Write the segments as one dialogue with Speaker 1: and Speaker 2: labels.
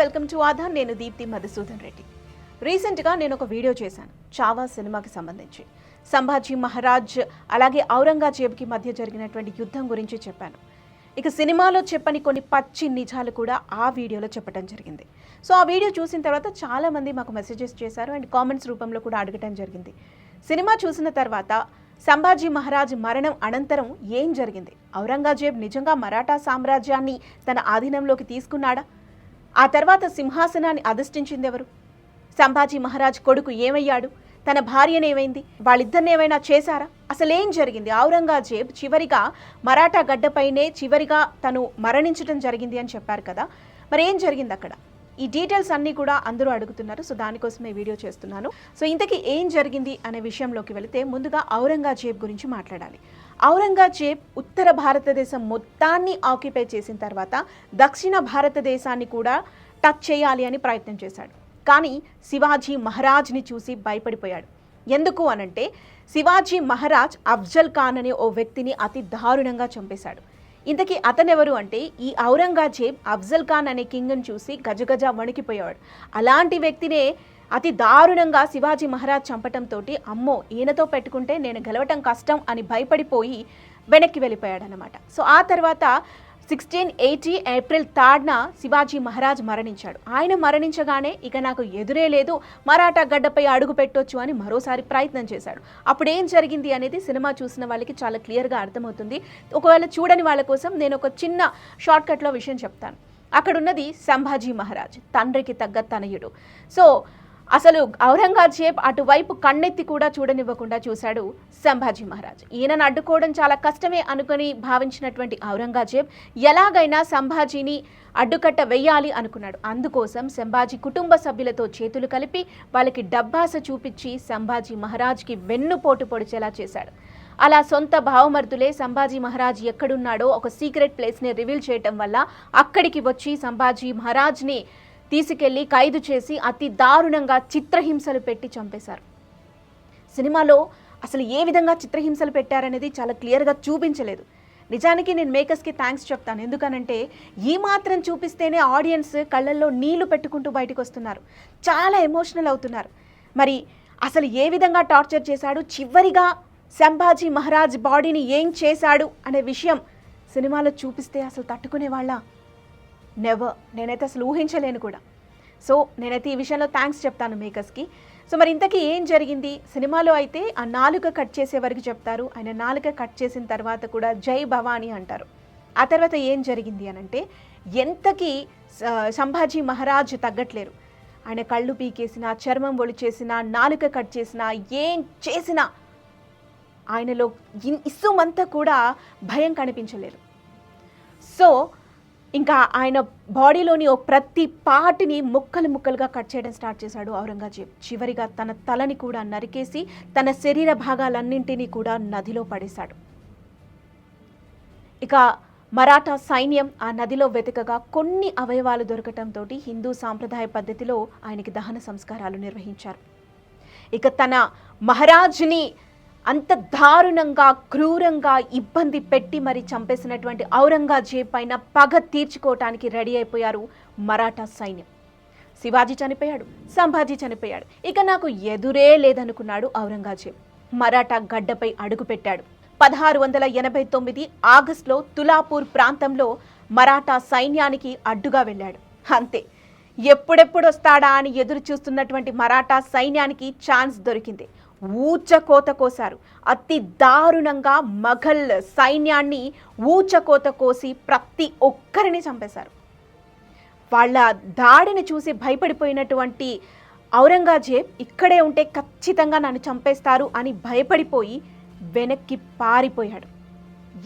Speaker 1: Welcome to Aadhaar. నేను దీప్తి మధుసూదన్ రెడ్డి. రీసెంట్గా నేను ఒక వీడియో చేశాను చావా సినిమాకి సంబంధించి. సంభాజీ మహారాజ్ అలాగే ఔరంగజేబ్కి మధ్య జరిగినటువంటి యుద్ధం గురించి చెప్పాను. ఇక సినిమాలో చెప్పని కొన్ని పచ్చి నిజాలు కూడా ఆ వీడియోలో చెప్పడం జరిగింది. సో ఆ వీడియో చూసిన తర్వాత చాలామంది మాకు మెసేజెస్ చేశారు అండ్ కామెంట్స్ రూపంలో కూడా అడగటం జరిగింది. సినిమా చూసిన తర్వాత సంభాజీ మహారాజ్ మరణం అనంతరం ఏం జరిగింది? ఔరంగజేబ్ నిజంగా మరాఠా సామ్రాజ్యాన్ని తన ఆధీనంలోకి తీసుకున్నాడా? ఆ తర్వాత సింహాసనాన్ని అధిష్ఠించిందెవరు సంభాజీ మహారాజ్ కొడుకు ఏమయ్యాడు? తన భార్యనేమైంది వాళ్ళిద్దరిని ఏమైనా చేశారా? అసలేం జరిగింది? ఔరంగజేబ్ చివరిగా మరాఠా గడ్డపైనే చివరిగా తను మరణించడం జరిగింది అని చెప్పారు కదా. మరి ఏం జరిగింది అక్కడ? ఈ డీటెయిల్స్ అన్నీ కూడా అందరూ అడుగుతున్నారు. సో దానికోసమే వీడియో చేస్తున్నాను. సో ఇంతకీ ఏం జరిగింది అనే విషయంలోకి వెళితే ముందుగా ఔరంగజేబ్ గురించి మాట్లాడాలి. ఔరంగజేబ్ ఉత్తర భారతదేశం మొత్తాన్ని ఆక్యుపై చేసిన తర్వాత దక్షిణ భారతదేశాన్ని కూడా టచ్ చేయాలి అని ప్రయత్నం చేశాడు. కానీ శివాజీ మహారాజ్ని చూసి భయపడిపోయాడు. ఎందుకు అనంటే శివాజీ మహారాజ్ అఫ్జల్ ఖాన్ అనే ఓ వ్యక్తిని అతి దారుణంగా చంపేశాడు. ఇంతకీ అతనెవరు అంటే ఈ ఔరంగజేబ్ అఫ్జల్ ఖాన్ అనే కింగ్ని చూసి గజగజ వణికిపోయాడు అలాంటి వ్యక్తినే అతి దారుణంగా శివాజీ మహారాజ్ చంపటంతో అమ్మో ఈయనతో పెట్టుకుంటే నేను గెలవటం కష్టం అని భయపడిపోయి వెనక్కి వెళ్ళిపోయాడనమాట సో ఆ తర్వాత సిక్స్టీన్ ఎయిటీ ఏప్రిల్ థర్డ్న శివాజీ మహారాజ్ మరణించాడు. ఆయన మరణించగానే ఇక నాకు ఎదురే లేదు మరాఠా గడ్డపై అడుగు పెట్టొచ్చు అని మరోసారి ప్రయత్నం చేశాడు. అప్పుడు ఏం జరిగింది అనేది సినిమా చూసిన వాళ్ళకి చాలా క్లియర్గా అర్థమవుతుంది. ఒకవేళ చూడని వాళ్ళ కోసం నేను ఒక చిన్న షార్ట్కట్లో విషయం చెప్తాను. అక్కడున్నది సంభాజీ మహారాజ్ తండ్రికి తగ్గ తనయుడు. సో అసలు ఔరంగజేబ్ అటువైపు కన్నెత్తి కూడా చూడనివ్వకుండా చూశాడు సంభాజీ మహారాజ్. ఈయనను అడ్డుకోవడం చాలా కష్టమే అనుకుని భావించినటువంటి ఔరంగజేబ్ ఎలాగైనా సంభాజీని అడ్డుకట్ట వెయ్యాలి అనుకున్నాడు. అందుకోసం సంభాజీ కుటుంబ సభ్యులతో చేతులు కలిపి వాళ్ళకి డబ్బాస చూపించి సంభాజీ మహారాజ్కి వెన్నుపోటు పొడిచేలా చేశాడు. అలా సొంత భావమర్దులే సంభాజీ మహారాజ్ ఎక్కడున్నాడో ఒక సీక్రెట్ ప్లేస్ని రివీల్ చేయటం వల్ల అక్కడికి వచ్చి సంభాజీ మహారాజ్ని తీసుకెళ్ళి ఖైదు చేసి అతి దారుణంగా చిత్రహింసలు పెట్టి చంపేశారు. సినిమాలో అసలు ఏ విధంగా చిత్రహింసలు పెట్టారనేది చాలా క్లియర్గా చూపించలేదు. నిజానికి నేను మేకర్స్కి థ్యాంక్స్ చెప్తాను. ఎందుకనంటే ఈ మాత్రం చూపిస్తేనే ఆడియన్స్ కళ్ళల్లో నీళ్ళు పెట్టుకుంటూ బయటకు వస్తున్నారు. చాలా ఎమోషనల్ అవుతున్నారు. మరి అసలు ఏ విధంగా టార్చర్ చేశాడు? చివరిగా సంభాజీ మహారాజ్ బాడీని ఏం చేశాడు? అనే విషయం సినిమాలో చూపిస్తే అసలు తట్టుకునే వాళ్ళ నెవర్ నేనైతే అసలు ఊహించలేను కూడా. సో నేనైతే ఈ విషయంలో థ్యాంక్స్ చెప్తాను మేకర్స్కి సో మరి ఇంతకీ ఏం జరిగింది? సినిమాలో అయితే ఆ నాలుక కట్ చేసే వరకు చెప్తారు. ఆయన నాలుక కట్ చేసిన తర్వాత కూడా జై భవానీ అంటారు. ఆ తర్వాత ఏం జరిగింది అని అంటే ఎంతకీ సంభాజీ మహారాజ్ తగ్గట్లేరు. ఆయన కళ్ళు పీకేసిన చర్మం ఒలిచేసినా నాలుక కట్ చేసినా ఏం చేసినా ఆయనలో ఇన్- ఇస్సుమంతా కూడా భయం కనిపించలేదు. సో ఇంకా ఆయన బాడీలోని ఓ ప్రతి పార్ట్ని ముక్కలు ముక్కలుగా కట్ చేయడం స్టార్ట్ చేశాడు ఔరంగజేబ్. చివరిగా తన తలని కూడా నరికేసి తన శరీర భాగాలన్నింటినీ కూడా నదిలో పడేశాడు. ఇక మరాఠా సైన్యం ఆ నదిలో వెతకగా కొన్ని అవయవాలు దొరకటంతో హిందూ సాంప్రదాయ పద్ధతిలో ఆయనకి దహన సంస్కారాలు నిర్వహించారు. ఇక తన మహారాజ్ని అంత దారుణంగా క్రూరంగా ఇబ్బంది పెట్టి మరి చంపేసినటువంటి ఔరంగజేబ్ పైన పగ తీర్చుకోవటానికి రెడీ అయిపోయారు మరాఠా సైన్యం. శివాజీ చనిపోయాడు సంభాజీ చనిపోయాడు. ఇక నాకు ఎదురే లేదనుకున్నాడు ఔరంగజేబ్. మరాఠా గడ్డపై అడుగుపెట్టాడు. పదహారు వందల ఎనభై తొమ్మిది ఆగస్టులో తులాపూర్ ప్రాంతంలో మరాఠా సైన్యానికి అడ్డుగా వెళ్ళాడు. అంతే ఎప్పుడెప్పుడు వస్తాడా అని ఎదురు చూస్తున్నటువంటి మరాఠా సైన్యానికి ఛాన్స్ దొరికింది. ఊచకోత కోశారు. కోసారు అతి దారుణంగా మఘల్ సైన్యాన్ని ఊచకోత కోసి ప్రతి ఒక్కరిని చంపేశారు. వాళ్ళ దాడిని చూసి భయపడిపోయినటువంటి ఔరంగజేబ్ ఇక్కడే ఉంటే ఖచ్చితంగా నన్ను చంపేస్తారు అని భయపడిపోయి వెనక్కి పారిపోయాడు.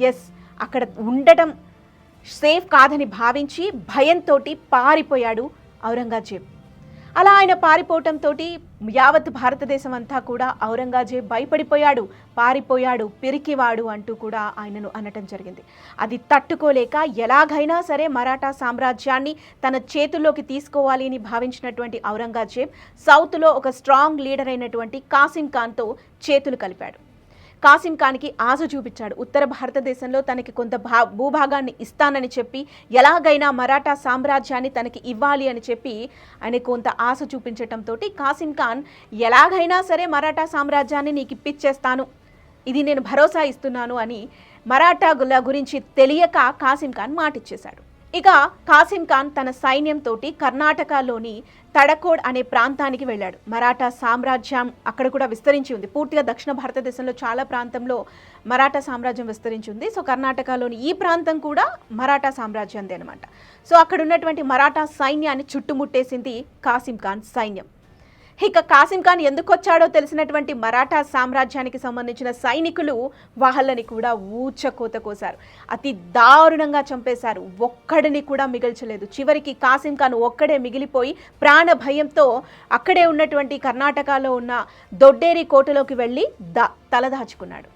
Speaker 1: ఎస్ అక్కడ ఉండటం సేఫ్ కాదని భావించి భయంతో పారిపోయాడు ఔరంగజేబ్. అలా ఆయన పారిపోవటంతో యావత్ భారతదేశం అంతా కూడా ఔరంగజేబ్ భయపడిపోయాడు పారిపోయాడు పిరికివాడు అంటూ కూడా ఆయనను అనటం జరిగింది. అది తట్టుకోలేక ఎలాగైనా సరే మరాఠా సామ్రాజ్యాన్ని తన చేతుల్లోకి తీసుకోవాలి అని భావించినటువంటి ఔరంగజేబ్ సౌత్లో ఒక స్ట్రాంగ్ లీడర్ అయినటువంటి కాసిం ఖాన్తో చేతులు కలిపాడు. కాసిం ఖాన్కి ఆశ చూపించాడు. ఉత్తర భారతదేశంలో తనకి కొంత భా భూభాగాన్ని ఇస్తానని చెప్పి ఎలాగైనా మరాఠా సామ్రాజ్యాన్ని తనకి ఇవ్వాలి అని చెప్పి ఆయన కొంత ఆశ చూపించటంతో కాసిం ఖాన్ ఎలాగైనా సరే మరాఠా సామ్రాజ్యాన్ని నీకు ఇప్పించేస్తాను ఇది నేను భరోసా ఇస్తున్నాను అని మరాఠాల గురించి తెలియక కాసిం ఖాన్ మాటిచ్చేశాడు. ఇక కాసిం ఖాన్ తన సైన్యంతో కర్ణాటకలోని తడకోడ్ అనే ప్రాంతానికి వెళ్ళాడు. మరాఠా సామ్రాజ్యం అక్కడ కూడా విస్తరించి ఉంది. పూర్తిగా దక్షిణ భారతదేశంలో చాలా ప్రాంతంలో మరాఠా సామ్రాజ్యం విస్తరించి ఉంది. సో కర్ణాటకలోని ఈ ప్రాంతం కూడా మరాఠా సామ్రాజ్యందే అనమాట సో అక్కడ ఉన్నటువంటి మరాఠా సైన్యాన్ని చుట్టుముట్టేసింది కాసిం ఖాన్ సైన్యం. ఇక కాసిం ఖాన్ ఎందుకు వచ్చాడో తెలిసినటువంటి మరాఠా సామ్రాజ్యానికి సంబంధించిన సైనికులు వాళ్ళని కూడా ఊచకోత కోసారు అతి దారుణంగా చంపేశారు. ఒక్కడిని కూడా మిగల్చలేదు. చివరికి కాసిం ఖాన్ ఒక్కడే మిగిలిపోయి ప్రాణ భయంతో అక్కడే ఉన్నటువంటి కర్ణాటకలో ఉన్న దొడ్డేరి కోటలోకి వెళ్ళి దా తలదాచుకున్నాడు.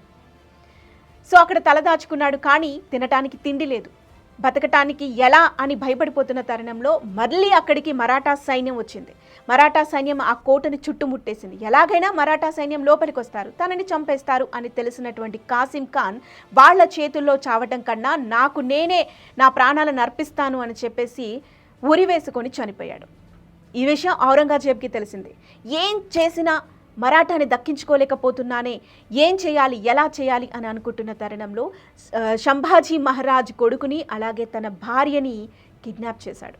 Speaker 1: సో అక్కడ తలదాచుకున్నాడు కానీ తినటానికి తిండి లేదు. బతకటానికి ఎలా అని భయపడిపోతున్న తరుణంలో మళ్ళీ అక్కడికి మరాఠా సైన్యం వచ్చింది. మరాఠా సైన్యం ఆ కోటని చుట్టుముట్టేసింది. ఎలాగైనా మరాఠా సైన్యం లోపలికి వస్తారు. తనని చంపేస్తారు అని తెలిసినటువంటి కాసిం ఖాన్ వాళ్ళ చేతుల్లో చావటం కన్నా నాకు నేనే నా ప్రాణాలను అర్పిస్తాను అని చెప్పేసి ఉరి వేసుకొని చనిపోయాడు. ఈ విషయం ఔరంగజేబ్కి తెలిసింది. ఏం చేసినా మరాఠాని దక్కించుకోలేకపోతున్నానే ఏం చేయాలి ఎలా చేయాలి అని అనుకుంటున్న తరుణంలో సంభాజీ మహారాజ్ కొడుకుని అలాగే తన భార్యని కిడ్నాప్ చేశాడు.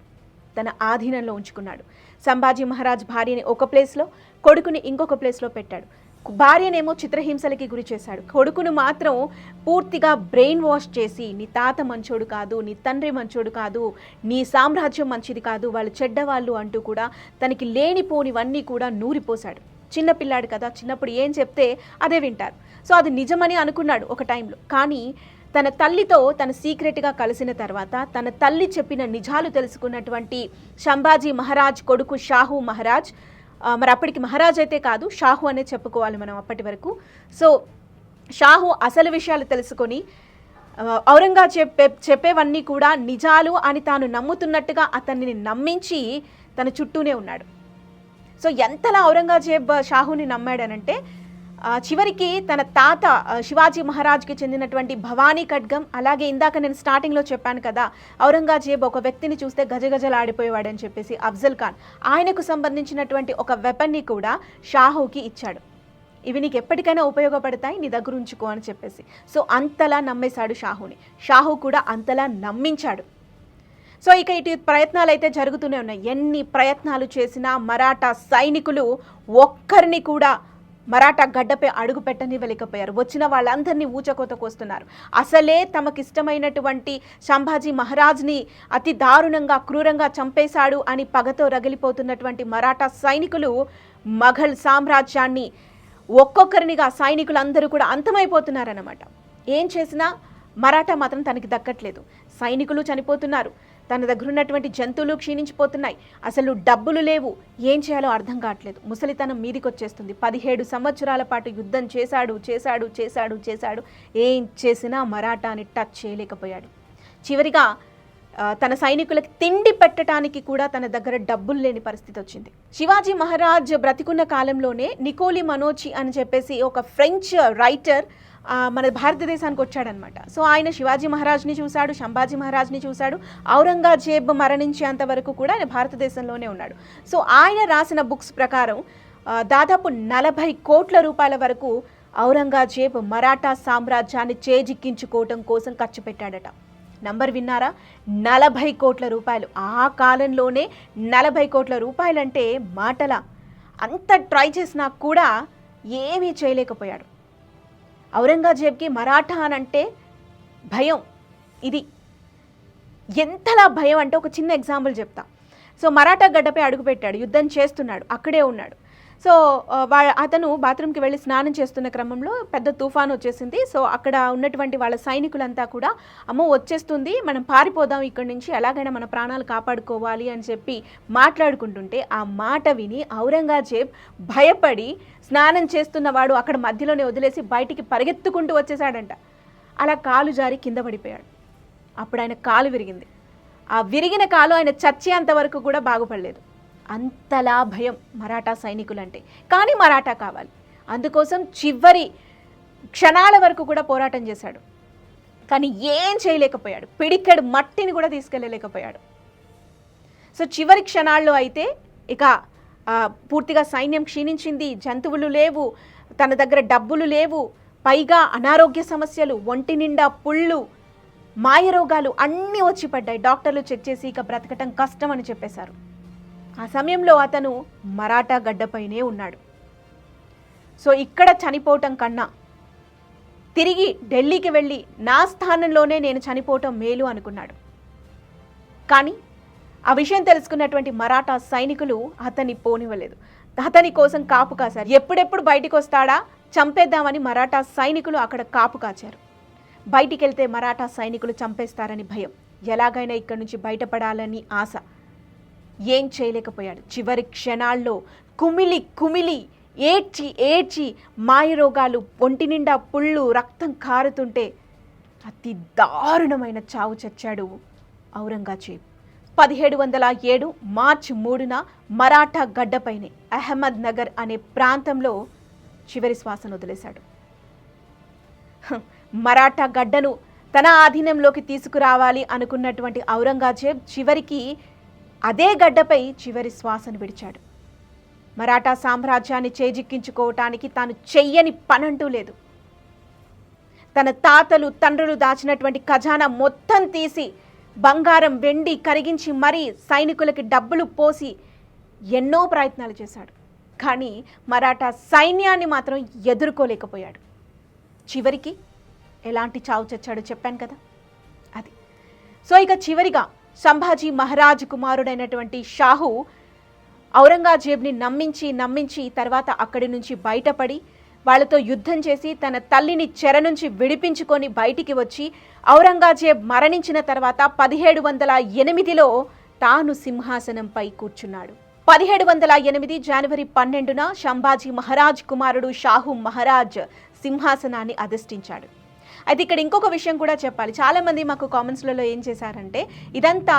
Speaker 1: తన ఆధీనంలో ఉంచుకున్నాడు. సంభాజీ మహారాజ్ భార్యని ఒక ప్లేస్లో కొడుకుని ఇంకొక ప్లేస్లో పెట్టాడు. భార్యనేమో చిత్రహింసలకి గురి చేశాడు. కొడుకును మాత్రం పూర్తిగా బ్రెయిన్ వాష్ చేసి నీ తాత మంచోడు కాదు నీ తండ్రి మంచోడు కాదు నీ సామ్రాజ్యం మంచిది కాదు వాళ్ళు చెడ్డవాళ్ళు అంటూ కూడా తనకి లేనిపోనివన్నీ కూడా నూరిపోశాడు. చిన్నపిల్లాడు కదా చిన్నప్పుడు ఏం చెప్తే అదే వింటారు. సో అది నిజమని అనుకున్నాడు ఒక టైంలో. కానీ తన తల్లితో తన సీక్రెట్గా కలిసిన తర్వాత తన తల్లి చెప్పిన నిజాలు తెలుసుకున్నటువంటి సంభాజీ మహారాజ్ కొడుకు షాహు మహారాజ్. మరి అప్పటికి మహారాజ్ అయితే కాదు షాహు అనే చెప్పుకోవాలి మనం అప్పటి వరకు. సో షాహు అసలు విషయాలు తెలుసుకొని ఆ, ఔరంగజేబ్ చెప్పే చెప్పేవన్నీ కూడా నిజాలు అని తాను నమ్ముతున్నట్టుగా అతన్ని నమ్మించి తన చుట్టూనే ఉన్నాడు. సో ఎంతలా ఔరంగజేబ్ షాహుని నమ్మాడనంటే చివరికి తన తాత శివాజీ మహారాజ్కి చెందినటువంటి భవానీ ఖడ్గం అలాగే ఇందాక నేను స్టార్టింగ్లో చెప్పాను కదా ఔరంగజేబ్ ఒక వ్యక్తిని చూస్తే గజగజలాడిపోయేవాడని చెప్పేసి అఫ్జల్ ఖాన్. ఆయనకు సంబంధించినటువంటి ఒక వెపన్ని కూడా షాహుకి ఇచ్చాడు. ఇవి నీకు ఎప్పటికైనా ఉపయోగపడతాయి నీ దగ్గర ఉంచుకో అని చెప్పేసి. సో అంతలా నమ్మేశాడు షాహుని. షాహు కూడా అంతలా నమ్మించాడు. సో ఇక ఇటు ప్రయత్నాలు అయితే జరుగుతూనే ఉన్నాయి. ఎన్ని ప్రయత్నాలు చేసినా మరాఠా సైనికులు ఒక్కరిని కూడా మరాఠా గడ్డపై అడుగు పెట్టనివ్వలేకపోయారు. వచ్చిన వాళ్ళందరినీ ఊచకోత కోస్తున్నారు. అసలే తమకిష్టమైనటువంటి సంభాజీ మహారాజ్ని అతి దారుణంగా క్రూరంగా చంపేశాడు అని పగతో రగిలిపోతున్నటువంటి మరాఠా సైనికులు మఘల్ సామ్రాజ్యాన్ని ఒక్కొక్కరినిగా సైనికులందరూ కూడా అంతమైపోతున్నారన్నమాట. ఏం చేసినా మరాఠా మాత్రం తనకి దక్కట్లేదు. సైనికులు చనిపోతున్నారు. తన దగ్గర ఉన్నటువంటి జంతువులు క్షీణించిపోతున్నాయి. అసలు డబ్బులు లేవు. ఏం చేయాలో అర్థం కావట్లేదు. ముసలితనం మీదికొచ్చేస్తుంది. పదిహేడు సంవత్సరాల పాటు యుద్ధం చేశాడు చేశాడు చేశాడు చేశాడు. ఏం చేసినా మరాఠాని టచ్ చేయలేకపోయాడు. చివరిగా తన సైనికులకు తిండి పెట్టడానికి కూడా తన దగ్గర డబ్బులు లేని పరిస్థితి వచ్చింది. శివాజీ మహారాజ్ బ్రతికున్న కాలంలోనే నికోలి మనోచి అని చెప్పేసి ఒక ఫ్రెంచ్ రైటర్ మన భారతదేశానికి వచ్చాడనమాట. సో ఆయన శివాజీ మహారాజ్ని చూశాడు శంభాజీ మహారాజ్ని చూశాడు. ఔరంగజేబ్ మరణించేంత వరకు కూడా ఆయన భారతదేశంలోనే ఉన్నాడు. సో ఆయన రాసిన బుక్స్ ప్రకారం దాదాపు నలభై కోట్ల రూపాయల వరకు ఔరంగజేబ్ మరాఠా సామ్రాజ్యాన్ని చేజిక్కించుకోవటం కోసం ఖర్చు పెట్టాడట. నంబర్ విన్నారా? నలభై కోట్ల రూపాయలు. ఆ కాలంలోనే నలభై కోట్ల రూపాయలంటే మాటల అంత ట్రై చేసినా కూడా ఏమీ చేయలేకపోయాడు. ఔరంగజేబ్కి మరాఠా అంటే భయం. ఇది ఎంతలా భయం అంటే ఒక చిన్న ఎగ్జాంపుల్ చెప్తా. సో మరాఠా గడ్డపై అడుగుపెట్టాడు యుద్ధం చేస్తున్నాడు అక్కడే ఉన్నాడు. సో వా అతను బాత్రూమ్కి వెళ్ళి స్నానం చేస్తున్న క్రమంలో పెద్ద తుఫాన్ వచ్చేసింది. సో అక్కడ ఉన్నటువంటి వాళ్ళ సైనికులంతా కూడా అమ్మో వచ్చేస్తుంది మనం పారిపోదాం ఇక్కడి నుంచి ఎలాగైనా మన ప్రాణాలు కాపాడుకోవాలి అని చెప్పి మాట్లాడుకుంటుంటే ఆ మాట విని ఔరంగజేబ్ భయపడి స్నానం చేస్తున్నవాడు అక్కడ మధ్యలోనే వదిలేసి బయటికి పరిగెత్తుకుంటూ వచ్చేసాడంట. అలా కాలు జారి కింద పడిపోయాడు. అప్పుడు ఆయన కాలు విరిగింది. ఆ విరిగిన కాలు ఆయన చచ్చేంత వరకు కూడా బాగుపడలేదు. అంతలా భయం మరాఠా సైనికులంటే. కానీ మరాఠా కావాలి. అందుకోసం చివరి క్షణాల వరకు కూడా పోరాటం చేశాడు. కానీ ఏం చేయలేకపోయాడు. పిడికెడు మట్టిని కూడా తీసుకెళ్ళలేకపోయాడు. సో చివరి క్షణాల్లో అయితే ఇక పూర్తిగా సైన్యం క్షీణించింది. జంతువులు లేవు. తన దగ్గర డబ్బులు లేవు. పైగా అనారోగ్య సమస్యలు ఒంటి నిండా పుళ్ళు మాయరోగాలు అన్నీ వచ్చి పడ్డాయి. డాక్టర్లు చెక్ చేసి ఇక బ్రతకటం కష్టం అని చెప్పేశారు. ఆ సమయంలో అతను మరాఠా గడ్డపైనే ఉన్నాడు. సో ఇక్కడ చనిపోవటం కన్నా తిరిగి ఢిల్లీకి వెళ్ళి నా స్థానంలోనే నేను చనిపోవటం మేలు అనుకున్నాడు. కానీ ఆ విషయం తెలుసుకున్నటువంటి మరాఠా సైనికులు అతన్ని పోనివ్వలేదు. అతని కోసం కాపు కాశారు. ఎప్పుడెప్పుడు బయటికి వస్తాడా చంపేద్దామని మరాఠా సైనికులు అక్కడ కాపు కాచారు. బయటికి వెళ్తే మరాఠా సైనికులు చంపేస్తారని భయం. ఎలాగైనా ఇక్కడి నుంచి బయటపడాలని ఆశ. ఏం చేయలేకపోయాడు. చివరి క్షణాల్లో కుమిలి కుమిలి ఏడ్చి ఏడ్చి మాయరోగాలు ఒంటి నిండా పుళ్ళు రక్తం కారుతుంటే అతి దారుణమైన చావు చచ్చాడు ఔరంగజేబ్. పదిహేడు వందల ఏడు మార్చి మూడున మరాఠా గడ్డపైనే అహ్మద్ నగర్ అనే ప్రాంతంలో చివరి శ్వాసను వదిలేశాడు. మరాఠా గడ్డను తన ఆధీనంలోకి తీసుకురావాలి అనుకున్నటువంటి ఔరంగజేబ్ చివరికి అదే గడ్డపై చివరి శ్వాసను విడిచాడు. మరాఠా సామ్రాజ్యాన్ని చేజిక్కించుకోవటానికి తాను చెయ్యని పనంటూ లేదు. తన తాతలు తండ్రులు దాచినటువంటి ఖజానా మొత్తం తీసి బంగారం వెండి కరిగించి మరీ సైనికులకి డబ్బులు పోసి ఎన్నో ప్రయత్నాలు చేశాడు. కానీ మరాఠా సైన్యాన్ని మాత్రం ఎదుర్కోలేకపోయాడు. చివరికి ఎలాంటి చావు చచ్చాడో చెప్పాను కదా? అది. సో ఇక చివరిగా సంభాజీ మహారాజ్ కుమారుడైనటువంటి షాహు ఔరంగజేబ్ని నమ్మించి నమ్మించి తర్వాత అక్కడి నుంచి బయటపడి వాళ్ళతో యుద్ధం చేసి తన తల్లిని చెర నుంచి విడిపించుకొని బయటికి వచ్చి ఔరంగజేబ్ మరణించిన తర్వాత పదిహేడు వందల ఎనిమిదిలో తాను సింహాసనంపై కూర్చున్నాడు. పదిహేడు వందల ఎనిమిది జనవరి పన్నెండున సంభాజీ మహారాజ్ కుమారుడు షాహు మహారాజ్ సింహాసనాన్ని అధిష్ఠించాడు. అయితే ఇక్కడ ఇంకొక విషయం కూడా చెప్పాలి. చాలామంది మాకు కామెంట్స్లలో ఏం చేశారంటే ఇదంతా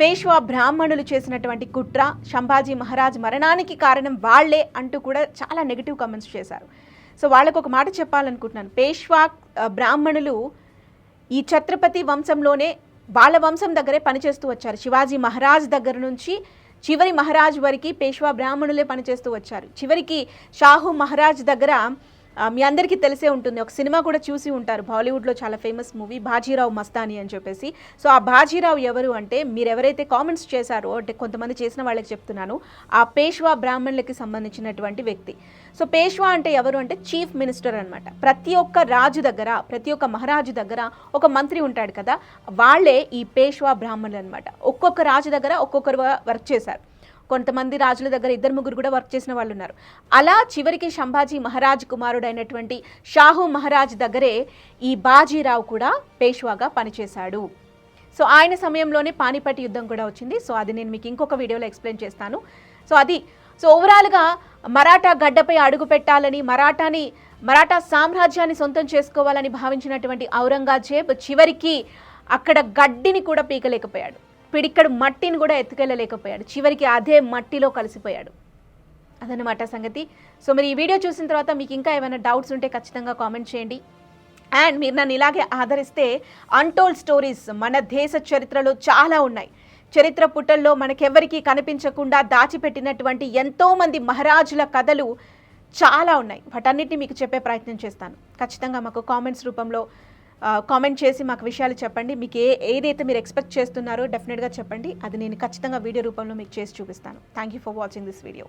Speaker 1: పేష్వా బ్రాహ్మణులు చేసినటువంటి కుట్ర సంభాజీ మహారాజ్ మరణానికి కారణం వాళ్ళే అంటూ కూడా చాలా నెగిటివ్ కామెంట్స్ చేశారు. సో వాళ్ళకు ఒక మాట చెప్పాలనుకుంటున్నాను. పేష్వా బ్రాహ్మణులు ఈ ఛత్రపతి వంశంలోనే వాళ్ళ వంశం దగ్గరే పనిచేస్తూ వచ్చారు. శివాజీ మహారాజ్ దగ్గర నుంచి చివరి మహారాజ్ వరకు పేష్వా బ్రాహ్మణులే పనిచేస్తూ వచ్చారు. చివరికి షాహు మహారాజ్ దగ్గర మీ అందరికీ తెలిసే ఉంటుంది. ఒక సినిమా కూడా చూసి ఉంటారు. బాలీవుడ్లో చాలా ఫేమస్ మూవీ బాజీరావు మస్తాని అని చెప్పేసి. సో ఆ బాజీరావు ఎవరు అంటే మీరు ఎవరైతే కామెంట్స్ చేశారో అంటే కొంతమంది చేసిన వాళ్ళకి చెప్తున్నాను ఆ పేష్వా బ్రాహ్మణులకి సంబంధించినటువంటి వ్యక్తి. సో పేష్వా అంటే ఎవరు అంటే చీఫ్ మినిస్టర్ అనమాట ప్రతి ఒక్క రాజు దగ్గర ప్రతి ఒక్క మహారాజు దగ్గర ఒక మంత్రి ఉంటాడు కదా. వాళ్ళే ఈ పేష్వా బ్రాహ్మణులు అనమాట ఒక్కొక్క రాజు దగ్గర ఒక్కొక్కరు వర్క్ చేశారు. కొంతమంది రాజుల దగ్గర ఇద్దరు ముగ్గురు కూడా వర్క్ చేసిన వాళ్ళు ఉన్నారు. అలా చివరికి సంభాజీ మహారాజ్ కుమారుడైనటువంటి షాహు మహారాజ్ దగ్గరే ఈ బాజీరావు కూడా పేష్వాగా పనిచేశాడు. సో ఆయన సమయంలోనే పానిపట్టి యుద్ధం కూడా వచ్చింది. సో అది నేను మీకు ఇంకొక వీడియోలో ఎక్స్ప్లెయిన్ చేస్తాను. సో అది సో ఓవరాల్గా మరాఠా గడ్డపై అడుగు పెట్టాలని మరాఠాని మరాఠా సామ్రాజ్యాన్ని సొంతం చేసుకోవాలని భావించినటువంటి ఔరంగజేబ్ చివరికి అక్కడ గడ్డిని కూడా పీకలేకపోయాడు. పిడిక్కడు మట్టిని కూడా ఎత్తుకెళ్ళలేకపోయాడు. చివరికి అదే మట్టిలో కలిసిపోయాడు. అదనమాట సంగతి. సో మీరు ఈ వీడియో చూసిన తర్వాత మీకు ఇంకా ఏమైనా డౌట్స్ ఉంటే ఖచ్చితంగా కామెంట్ చేయండి. అండ్ మీరు నన్ను ఇలాగే ఆదరిస్తే అన్టోల్డ్ స్టోరీస్ మన దేశ చరిత్రలో చాలా ఉన్నాయి. చరిత్ర పుటల్లో మనకెవ్వరికీ కనిపించకుండా దాచిపెట్టినటువంటి ఎంతోమంది మహారాజుల కథలు చాలా ఉన్నాయి. వాటన్నిటిని మీకు చెప్పే ప్రయత్నం చేస్తాను. ఖచ్చితంగా మాకు కామెంట్స్ రూపంలో కామెంట్ చేసి మాకు విషయాలు చెప్పండి. మీకు ఏ ఏదైతే మీరు ఎక్స్పెక్ట్ చేస్తున్నారో డెఫినెట్గా చెప్పండి. అది నేను ఖచ్చితంగా వీడియో రూపంలో మీకు చేసి చూపిస్తాను. Thank you for watching this video